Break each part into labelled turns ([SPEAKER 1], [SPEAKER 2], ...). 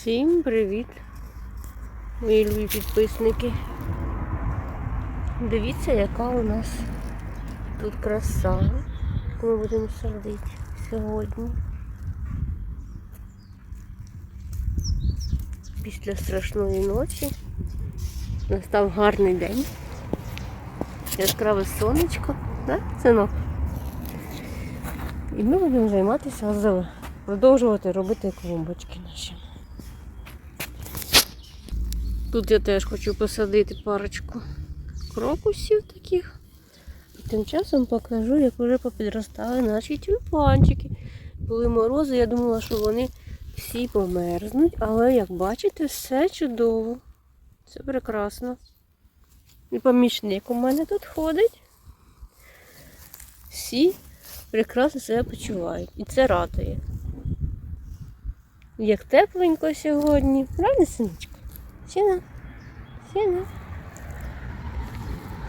[SPEAKER 1] Всім привіт, мої любі підписники. Дивіться, яка у нас тут краса, ми будемо садити сьогодні. Після страшної ночі настав гарний день. Яскраве сонечко, да, синок? І ми будемо займатися продовжувати робити клумбочки наші. Тут я теж хочу посадити парочку крокусів таких. І тим часом покажу, як вже попідростали наші тюльпанчики. Були морози, я думала, що вони всі померзнуть, але як бачите, все чудово. Це прекрасно. І помічник у мене тут ходить. Всі прекрасно себе почувають. І це радує. Як тепленько сьогодні, правда, синочка? Сіна. Сіна.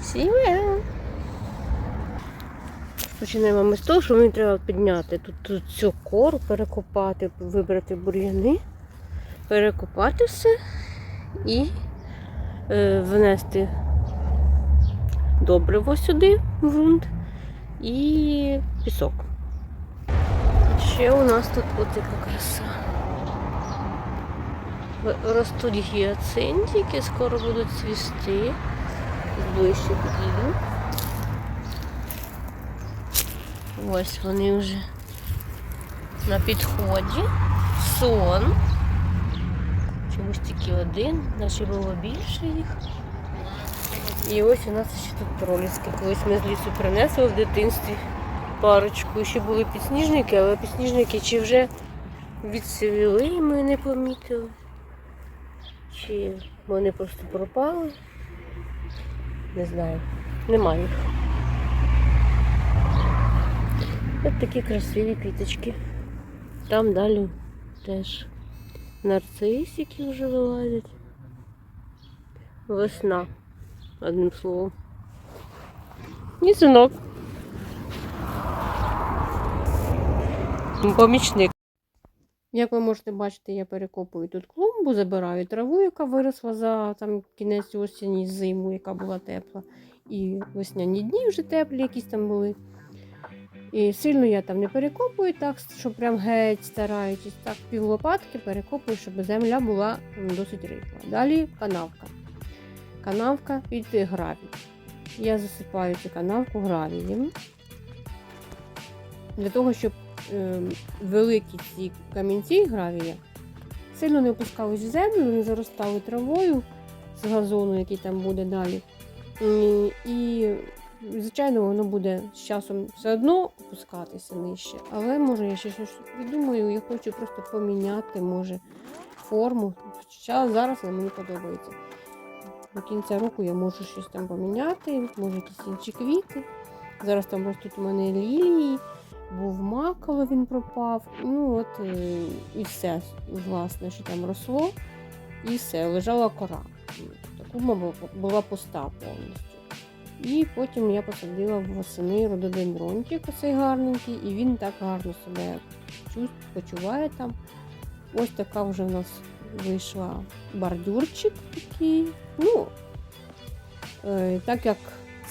[SPEAKER 1] Сіна. Починаємо ми з того, що мені треба підняти тут, тут цю кору, перекопати, вибрати бур'яни, перекопати все і е, внести добриво сюди, в ґрунт і пісок. Ще у нас тут от яка краса. Ростуть гіацинтики, скоро будуть цвісти. Ближче підійду. Ось вони вже на підході. Сон. Чомусь тільки один, наче було більше їх. І ось у нас ще тут проліски. Колись ми з лісу принесли в дитинстві парочку. Ще були підсніжники, але підсніжники чи вже відсивіли, і ми не помітили. Чи вони просто пропали? Не знаю. Немає їх. Ось такі красиві квіточки. Там далі теж нарцисики вже вилазять. Весна, одним словом. І синок. Помічник. Як ви можете бачити, я перекопую тут клумбу, забираю траву, яка виросла за там, кінець осені, зиму, яка була тепла. І весняні дні вже теплі, якісь там були. І сильно я там не перекопую, так, що прям геть стараючись. Так, пів лопатки перекопую, щоб земля була досить рихла. Далі канавка. Канавка під гравій. Я засипаю цю канавку гравієм. Для того, щоб великі ці камінці гравія сильно не опускались в землю, не заростали травою з газону, який там буде далі. І, і звичайно, воно буде з часом все одно опускатися нижче. Але може я ще щось придумаю, я хочу просто поміняти, може, форму. Хоча зараз вона мені подобається. До кінця року я можу щось там поміняти, може якісь інші квіти. Зараз там ростуть у мене лілії, був мак, але він пропав. Ну от е, і все, власне, що там росло, і все, лежала кора. Була- була пуста повністю. І потім я посадила восени рододендрончик, оцей гарненький, і він так гарно себе почуває там. Ось така вже в нас вийшла бордюрчик такий. Ну, е, так як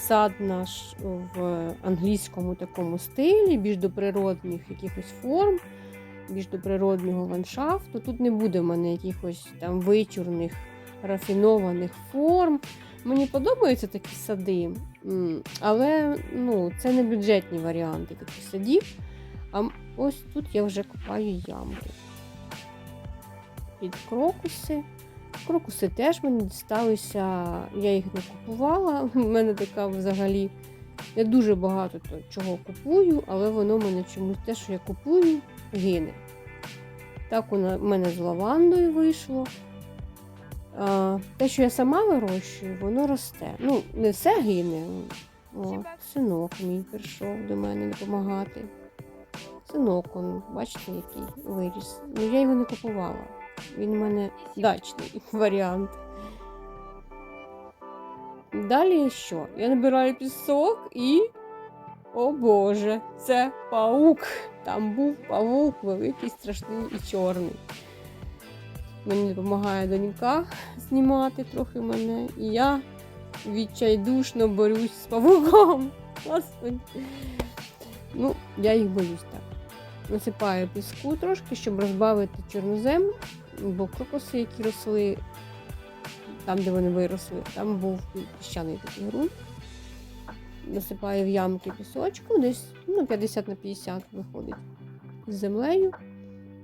[SPEAKER 1] сад наш в англійському такому стилі, більш до природних якихось форм, більш до природнього ландшафту, тут не буде в мене якихось там вичурних, рафінованих форм. Мені подобаються такі сади, але ну, це не бюджетні варіанти таких садів. А ось тут я вже копаю ямки. Під крокуси. Крокуси теж мені дісталися, я їх не купувала. У мене така взагалі. Я дуже багато то- чого купую, але воно мене чомусь те, що я купую, гине. Так у мене з лавандою вийшло. А, те, що я сама вирощую, воно росте. Ну, не все гине. О, синок мій прийшов до мене допомагати. Синок, он, бачите, який виріс. Ну, я його не купувала. Він у мене дачний варіант. Далі що? Я набираю пісок і. О Боже, це паук. Там був паук великий, страшний і чорний. Мені допомагає донька знімати трохи мене. І я відчайдушно борюсь з павуком. Господи. Ну, я їх боюсь так. Насипаю піску трошки, щоб розбавити чорнозем, бо крокоси, які росли там, де вони виросли, там був піщаний такий ґрунт. Насипаю в ямки пісочку, десь ну, 50 на 50 виходить з землею.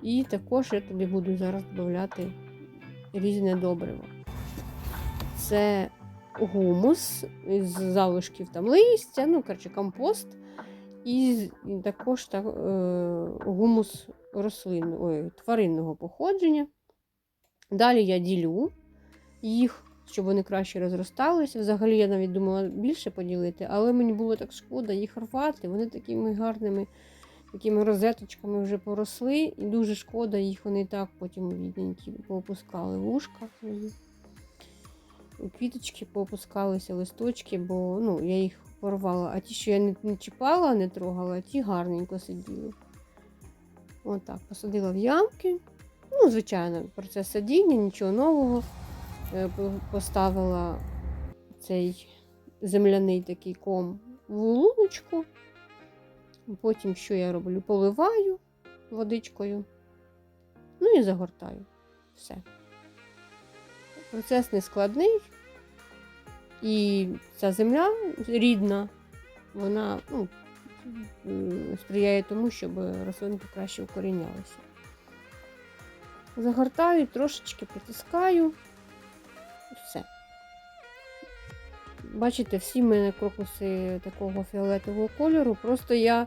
[SPEAKER 1] І також я туди буду зараз додати різне добриво. Це гумус із залишків там листя, ну, коротше, компост. І також так, е, гумус рослин, ой, тваринного походження. Далі я ділю їх, щоб вони краще розросталися. Взагалі я навіть думала більше поділити, але мені було так шкода їх рвати. Вони такими гарними такими розеточками вже поросли, і дуже шкода їх вони і так потім бідненькі поопускали вушка. Квіточки поопускалися, листочки, бо ну, я їх порвала. А ті, що я не, не чіпала, не трогала, ті гарненько сиділи. Отак, посадила в ямки. Ну, звичайно, процес садіння, нічого нового. Е, Поставила цей земляний такий ком в луночку. Потім що я роблю? Поливаю водичкою, ну і загортаю. Все. Процес не складний. І ця земля рідна, вона ну, сприяє тому, щоб рослинки краще укорінялися. Загортаю, трошечки притискаю. І все. Бачите, всі в мене крокуси такого фіолетового кольору. Просто я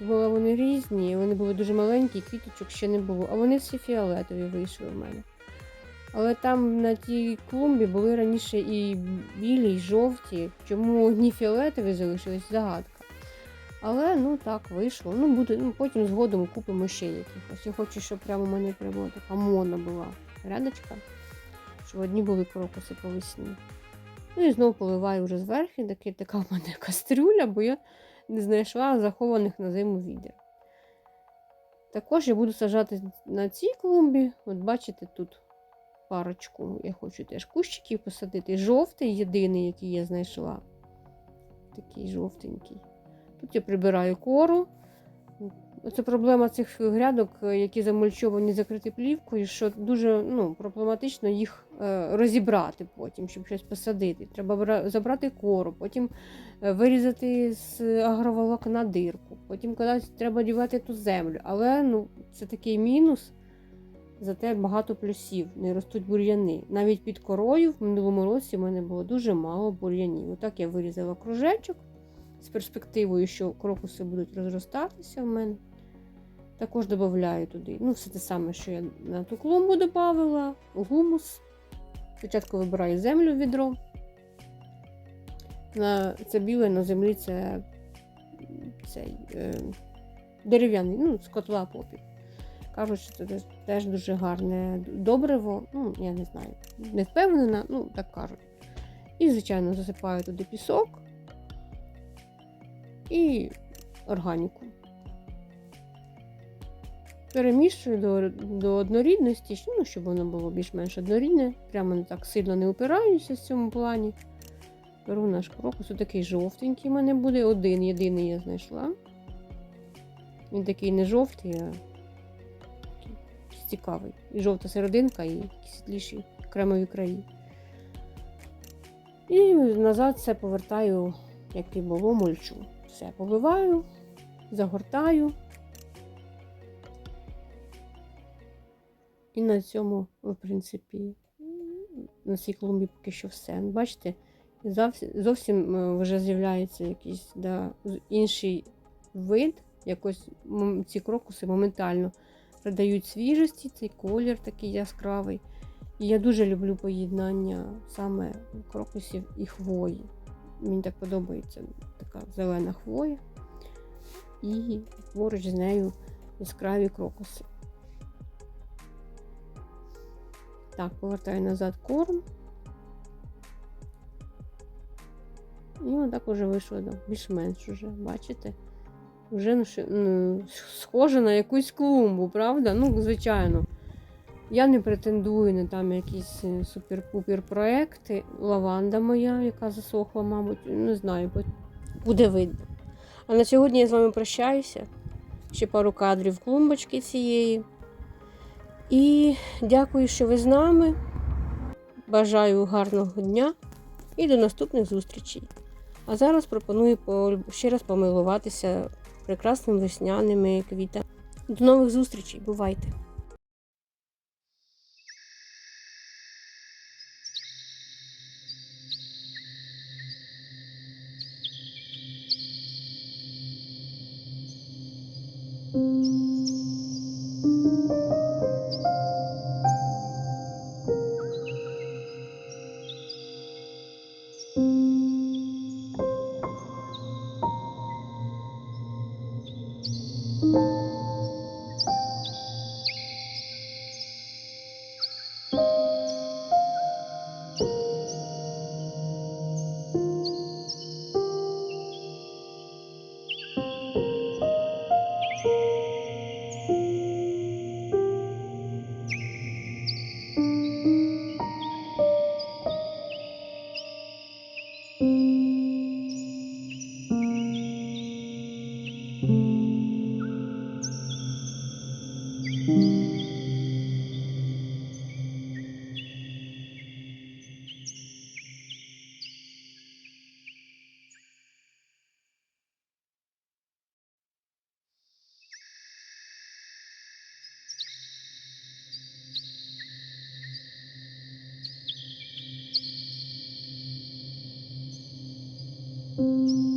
[SPEAKER 1] думала, вони різні, вони були дуже маленькі, квіточок ще не було. А вони всі фіолетові вийшли в мене. Але там на тій клумбі були раніше і білі, і жовті. Чому одні фіолетові залишились загадка. Але ну так вийшло. Ну, буде, ну потім згодом купимо ще якихось. Я хочу, щоб прямо у мене прямо така мона була рядочка, щоб одні були крокуси по весні. Ну і знову поливаю вже зверху, таки, така в мене кастрюля, бо я не знайшла захованих на зиму відер. Також я буду сажати на цій клумбі. От бачите, тут парочку. Я хочу теж кущиків посадити. Жовтий єдиний, який я знайшла. Такий жовтенький. Тут я прибираю кору. Оце проблема цих грядок, які замульчовані закриті плівкою, що дуже ну, проблематично їх е, розібрати потім, щоб щось посадити. Треба забрати кору, потім е, вирізати з агроволокна дирку, потім кудись треба дівати ту землю. Але ну, це такий мінус. Зате багато плюсів, не ростуть бур'яни. Навіть під корою в минулому році в мене було дуже мало бур'янів. Отак я вирізала кружечок з перспективою, що крокуси будуть розростатися в мене. Також додаю туди. Ну, все те саме, що я на ту клумбу додавала, гумус. Спочатку вибираю землю в відро. На, це біле на землі це цей, е, дерев'яний, ну, з котла попіл. Кажуть, що це теж- дуже гарне добриво. Ну, я не знаю, не впевнена, ну так кажуть. І, звичайно, засипаю туди пісок і органіку. Перемішую до, до однорідності, ну, щоб воно було більш-менш однорідне. Прямо не так сильно не упираюся в цьому плані. Беру наш крокус, такий жовтенький в мене буде. Один єдиний я знайшла. Він такий не жовтий, а цікавий. І жовта серединка, і світліші кремові краї. І назад все повертаю, як і було, мульчу. Все поливаю, загортаю. І на цьому, в принципі, на цій клумбі поки що все. Бачите, зовсім, зовсім е, вже з'являється якийсь да, інший вид. Якось ці крокуси моментально придають свіжості, цей колір такий яскравий. І я дуже люблю поєднання саме крокусів і хвої. Мені так подобається така зелена хвоя. І поруч з нею яскраві крокуси. Так, повертаю назад корм. І отак уже вийшло більш-менш уже, бачите? Вже ну, ну, схоже на якусь клумбу, правда? Ну, звичайно. Я не претендую на там якісь е, супер-пупер проекти. Лаванда моя, яка засохла, мабуть, не знаю, буде видно. А на сьогодні я з вами прощаюся. Ще пару кадрів клумбочки цієї. І дякую, що ви з нами. Бажаю гарного дня і до наступних зустрічей. А зараз пропоную ще раз помилуватися прекрасними весняними квітами. До нових зустрічей, бувайте! thank mm -hmm. you